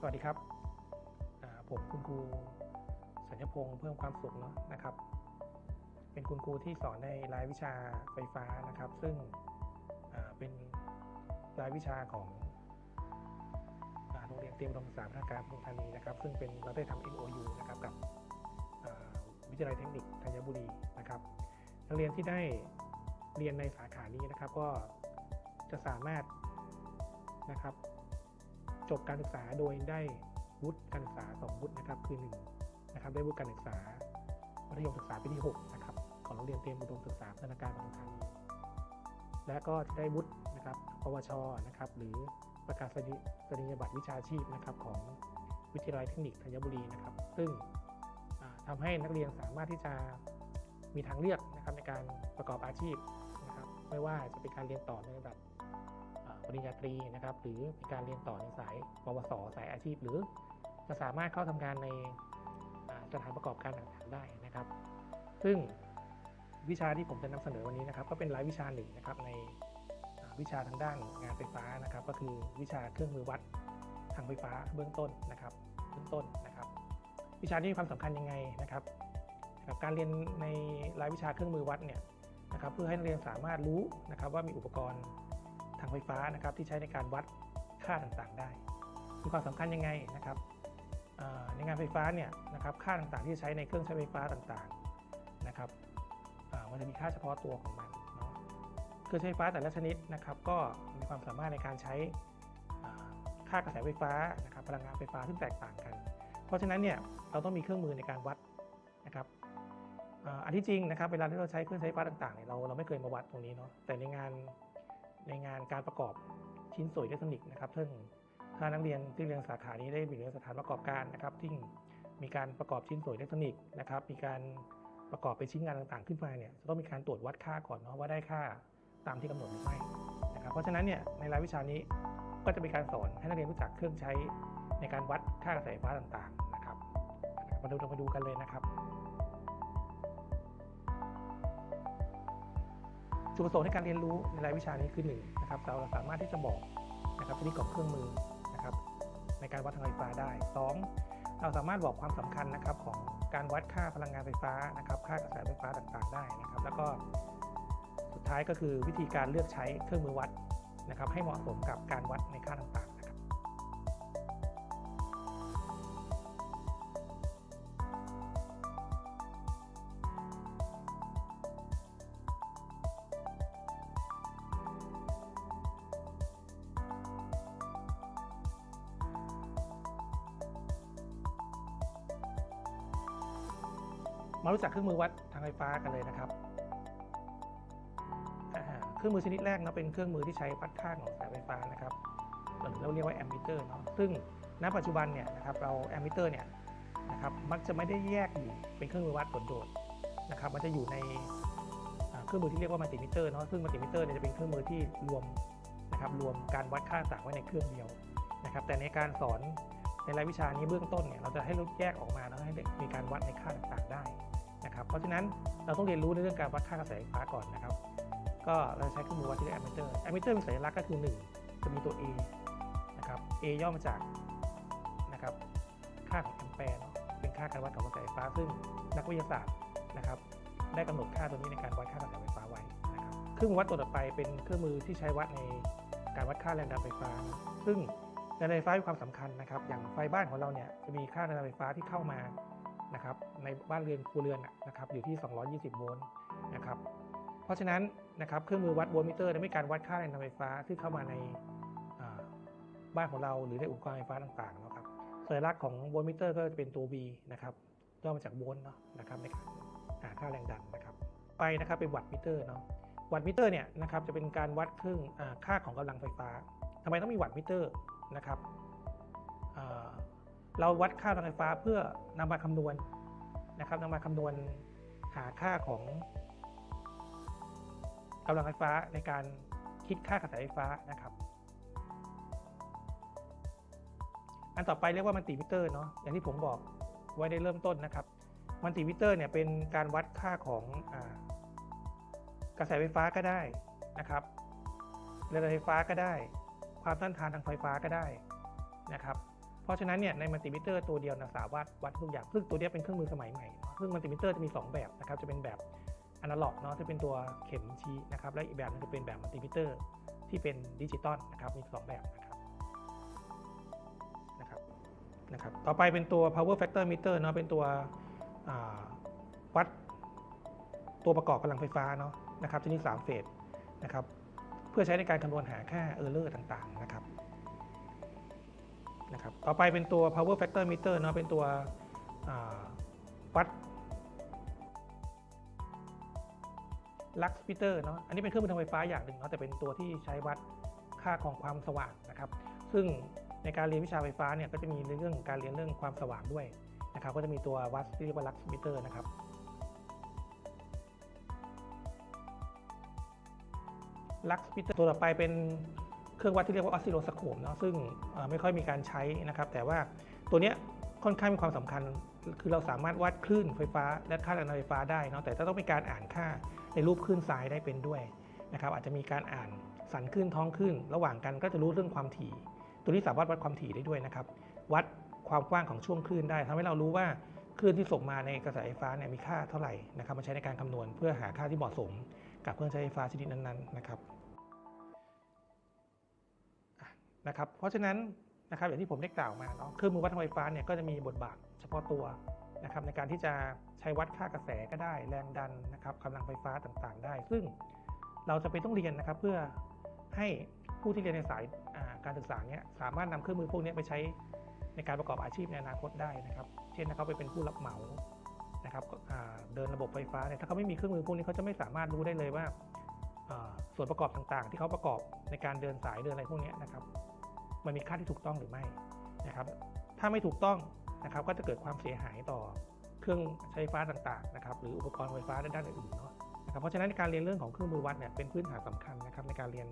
สวัสดีครับ ผมคุณครูสัญญพงศ์เพิ่มความสุขเนาะนะครับ เป็นคุณครูที่สอนในรายวิชาไฟฟ้านะครับ ซึ่งเป็นรายวิชาของโรงเรียนเตรียมอุดมศึกษาพัฒนาการปทุมธานีนะครับ ซึ่งเป็นเราได้ทำ MOU นะครับกับวิทยาลัยเทคนิคธัญบุรีนะครับนักเรียนที่ได้เรียนในสาขานี้นะครับ ก็จะสามารถนะครับ จบการศึกษาโดยได้วุฒิการศึกษา2วุฒินะครับคือ1นะครับได้วุฒิการศึกษามัธยมศึกษาปีที่6นะครับของโรงเรียนเตรียมอุดมศึกษาพัฒนาการปทุมธานีและก็จะได้วุฒินะครับปวชนะครับหรือประกาศนียบัตรวิชาชีพนะครับของวิทยาลัยเทคนิคธัญบุรีนะครับ ซึ่งอ่าทำให้นักเรียนสามารถที่จะมีทางเลือกนะครับในการประกอบอาชีพนะครับไม่ว่าจะเป็นการเรียนต่อในระดับ ปริญญาตรีนะครับ หรือมีการเรียนต่อในสายปวส สายอาชีพ หรือจะสามารถเข้าทำงานในสถานประกอบการต่างๆได้นะครับ ซึ่งวิชาที่ผมจะนำเสนอวันนี้นะครับ ก็เป็นรายวิชาหนึ่งนะครับในวิชาทางด้านงานไฟฟ้านะครับ ก็คือวิชาเครื่องมือวัดทางไฟฟ้าเบื้องต้นนะครับ เบื้องต้นนะครับ วิชาที่มีความสำคัญยังไงนะครับนะครับการเรียนในรายวิชาเครื่องมือวัดเนี่ยนะครับ เพื่อให้นักเรียนสามารถรู้นะครับว่ามีอุปกรณ์ ทางไฟฟ้านะครับที่ใช้ในการวัดค่าต่างๆ ได้ มีความสำคัญยังไงนะครับในงานไฟฟ้าเนี่ยนะครับค่าต่างๆ ที่ใช้ในเครื่องใช้ไฟฟ้าต่างๆนะครับมันจะมีค่าเฉพาะตัวของมันเนาะเครื่องใช้ไฟฟ้าแต่ละชนิดนะครับ ก็มีความสามารถในการใช้ค่ากระแสไฟฟ้านะครับพลังงานไฟฟ้าซึ่งแตกต่างกัน เพราะฉะนั้นเนี่ยเราต้องมีเครื่องมือในการวัดนะครับอ่ออันที่จริงนะครับเวลาที่เราใช้เครื่องใช้ไฟฟ้าต่างๆเนี่ยเราเราไม่เคยมาวัดตรงนี้เนาะแต่ในงาน ในงานการประกอบชิ้นส่วนอิเล็กทรอนิกส์นะครับซึ่งถ้านักเรียนที่เรียนสาขานี้ได้ไปเรียนสถานประกอบการนะครับที่มีการประกอบชิ้นส่วนอิเล็กทรอนิกส์นะครับมีการประกอบเป็นชิ้นงานต่างๆ ขึ้นมาเนี่ยจะต้องมีการตรวจวัดค่าก่อนเนาะว่าได้ค่าตามที่กำหนดหรือไม่นะครับเพราะฉะนั้นเนี่ยในรายวิชานี้ก็จะมีการสอนให้นักเรียนรู้จักเครื่องใช้ในการวัดค่ากระแสไฟฟ้าต่างๆนะครับมาดูเรามาดูกันเลยนะครับ จุดประสงค์ในการเรียนรู้ในรายวิชานี้คือหนึ่งนะครับเราสามารถที่จะบอกนะครับชนิดของเครื่องมือนะครับในการวัดพลังไฟฟ้าได้สองเราสามารถบอกความสำคัญนะครับของการวัดค่าพลังงานไฟฟ้านะครับค่ากระแสไฟฟ้าต่างๆ ได้นะครับ แล้วก็สุดท้ายก็คือวิธีการเลือกใช้เครื่องมือวัดนะครับให้เหมาะสมกับการวัดในค่าต่างๆ มารู้จักเครื่องมือวัดทางไฟฟ้ากันเลยนะครับ เครื่องมือชนิดแรกเนาะเป็นเครื่องมือที่ใช้วัดค่าของกระแสไฟฟ้านะครับหรือเราเรียกว่าแอมมิเตอร์เนาะ ซึ่งณปัจจุบันเนี่ยนะครับเราแอมมิเตอร์เนี่ยนะครับมักจะไม่ได้แยกอยู่เป็นเครื่องมือวัดโดดๆนะครับมันจะอยู่ในเครื่องมือที่เรียกว่ามัลติมิเตอร์เนาะซึ่งมัลติมิเตอร์เนี่ยจะเป็นเครื่องมือที่รวมนะครับรวมการวัดค่าต่างไว้ในเครื่องเดียวนะครับแต่ในการสอน ในรายวิชานี้เบื้องต้นเนี่ยเราจะให้เราแยกออกมาแล้วให้เด็กมีการวัดในค่าต่างๆได้นะครับ เพราะฉะนั้นเราต้องเรียนรู้ในเรื่องการวัดค่ากระแสไฟฟ้าก่อนนะครับ ก็เราใช้เครื่องมือวัดที่เรียกแอมมิเตอร์แอมมิเตอร์มีสัญลักษณ์ก็คือ 1 จะมีตัว A นะครับ A ย่อมาจากนะครับค่าของแอมแปร์เป็นค่าการวัดของกระแสไฟฟ้า ซึ่งนักวิทยาศาสตร์นะครับได้กำหนดค่าตัวนี้ในการวัดค่ากระแสไฟฟ้าไว้นะครับเครื่องมือวัดตัวต่อไปเป็นเครื่องมือที่ใช้วัดในการวัดค่าแรงดันไฟฟ้า ซึ่ง แรงดันไฟฟ้ามีความสำคัญนะครับ อย่างไฟบ้านของเราเนี่ยจะมีค่าแรงดันไฟฟ้าที่เข้ามานะครับในบ้านเรือนครัวเรือนนะครับอยู่ที่ 220 โวลต์นะครับ เพราะฉะนั้นนะครับเครื่องมือวัดโวลต์มิเตอร์ไม่การวัดค่าแรงไฟฟ้าที่เข้ามาในบ้านของเราหรือในอุปกรณ์ไฟฟ้าต่างๆนะครับสัญลักษณ์ของโวลต์มิเตอร์ก็จะเป็นตัว V นะครับย่อมาจากโวลต์เนาะนะครับในการหาค่าแรงดันนะครับ ไปนะครับเป็นวัตต์มิเตอร์เนาะวัตต์มิเตอร์เนี่ยนะครับจะเป็นการวัดเครื่องค่าของกำลังไฟฟ้าทำไมต้องมีวัตต์มิเตอร์ นะครับอ่าเราวัดค่าพลังไฟฟ้าเพื่อนำมาคำนวณนะครับนำมาคำนวณหาค่าของกำลังไฟฟ้าในการคิดค่ากระแสไฟฟ้านะครับ อันต่อไปเรียกว่ามันติมิเตอร์เนาะอย่างที่ผมบอกไว้ในเริ่มต้นนะครับมันติมิเตอร์เนี่ยเป็นการวัดค่าของอกระแสไฟฟ้าก็ได้นะครับแรงดันไฟฟ้าก็ได้ ความต้านทานทางไฟฟ้าก็ได้นะครับเพราะฉะนั้นเนี่ยในมัลติมิเตอร์ตัวเดียวนะสามารถวัดทุกอย่างซึ่งตัวเนี้เป็นเครื่องมือสมัยใหม่เนาะซึ่งมัลติมิเตอร์จะมี 2 แบบนะครับจะเป็นแบบอนาล็อกเนาะจะเป็นตัวเข็มชี้นะครับและอีกแบบนึงจะเป็นแบบมัลติมิเตอร์ที่เป็นดิจิตอลนะครับมีสองแบบนะครับนะครับนะครับต่อไปเป็นตัว power factor meter เนาะเป็นตัววัดตัวประกอบกำลังไฟฟ้าเนาะนะครับชนิด3เฟสนะครับ พื่อใช้ในการคำนวณหาค่าเออร์เลอร์ต่างๆนะครับนะครับ ต่อไปเป็นตัว power factor meter เนาะเป็นตัวอ่าวัด lux meter เนาะอันนี้เป็นเครื่องมือทางไฟฟ้าอย่างหนึ่งเนาะแต่เป็นตัวที่ใช้วัดค่าของความสว่างนะครับ ซึ่งในการเรียนวิชาไฟฟ้าเนี่ยก็จะมีเรื่องการเรียนเรื่องความสว่างด้วยนะครับ ก็จะมีตัววัดที่เรียกว่า lux meter นะครับ ลักพิเตอร์ตัวต่อไปเป็นเครื่องวัดที่เรียกว่าออสซิโลสโคปเนาะซึ่งไม่ค่อยมีการใช้นะครับ แต่ว่าตัวเนี้ยค่อนข้างมีความสำคัญ คือเราสามารถวัดคลื่นไฟฟ้า และค่าแรงไฟฟ้าได้เนาะแต่ต้องมีการอ่านค่าในรูปคลื่นทรายได้เป็นด้วยนะครับอาจจะมีการอ่านสันคลื่นท้องคลื่นระหว่างกันก็จะรู้เรื่องความถี่ ตัวนี้สามารถวัดความถี่ได้ด้วยนะครับ วัดความกว้างของช่วงคลื่นได้ทำให้เรารู้ว่าคลื่นที่ส่งมาในกระแสไฟฟ้าเนี่ยมีค่าเท่าไหร่นะครับมาใช้ในการคำนวณเพื่อหาค่าที่เหมาะสม กับเครื่องใช้ไฟฟ้าชนิดนั้นๆนะครับ นะครับเพราะฉะนั้นนะครับอย่างที่ผมได้กล่าวมาเนาะเครื่องมือวัดทางไฟฟ้าเนี่ยก็จะมีบทบาทเฉพาะตัวนะครับในการที่จะใช้วัดค่ากระแสก็ได้ แรงดันนะครับกำลังไฟฟ้าต่างๆ ได้ ซึ่งเราจะไปต้องเรียนนะครับเพื่อให้ผู้ที่เรียนในสายาการศึกษาเนี่ยสามารถนำเครื่องมือพวกนี้ไปใช้ในการประกอบอาชีพในอนาคตได้นะครับ เช่นนะครับไปเป็นผู้รับเหมานะครับเดินระบบไฟฟ้าเนี่ยถ้าเขาไม่มีเครื่องมือพวกนี้เขาจะไม่สามารถรู้ได้เลยว่าอ่าส่วนประกอบต่างๆ ที่เขาประกอบในการเดินสายเดินอะไรพวกนี้นะครับ มันมีค่าที่ถูกต้องหรือไม่นะครับ ถ้าไม่ถูกต้องนะครับก็จะเกิดความเสียหายต่อเครื่องใช้ไฟฟ้าต่างๆนะครับหรืออุปกรณ์ไฟฟ้าในด้านอื่นๆเนาะนะครับเพราะฉะนั้นการเรียนเรื่องของเครื่องมือวัดเนี่ยเป็นพื้นฐานสำคัญนะครับในการเรียน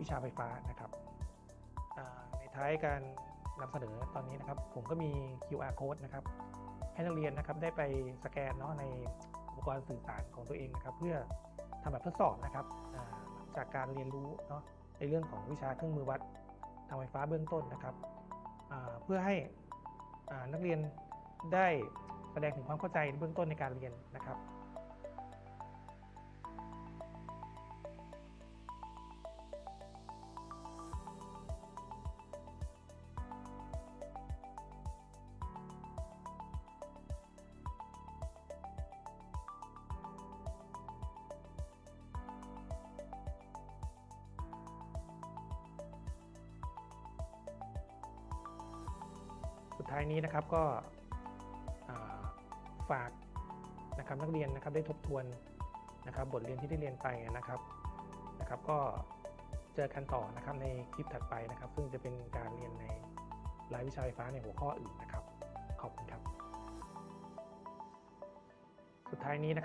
วิชาไฟฟ้านะครับในท้ายการนำเสนอตอนนี้นะครับ ผมก็มี QR code นะครับให้นักเรียนนะครับได้ไปสแกนเนาะในอุปกรณ์สื่อสารของตัวเองนะครับ เพื่อทำแบบทดสอบนะครับจากการเรียนรู้เนาะในเรื่องของวิชาเครื่องมือวัด ทางไฟฟ้าเบื้องต้นนะครับ เพื่อให้นักเรียนได้แสดงถึงความเข้าใจเบื้องต้นในการเรียนนะครับ ดท้ายนี้นะครับก็ฝากนะครับนักเรียนนะครับได้ทบทวนนะครับบทเรียนที่ได้เรียนไปนะครับนะครับ ก็เจอกันต่อนะครับในคลิปถัดไปนะครับ ซึ่งจะเป็นการเรียนในรายวิชาไฟฟ้าในหัวข้ออื่นนะครับ ขอบคุณครับ สุดท้ายนี้นะครับ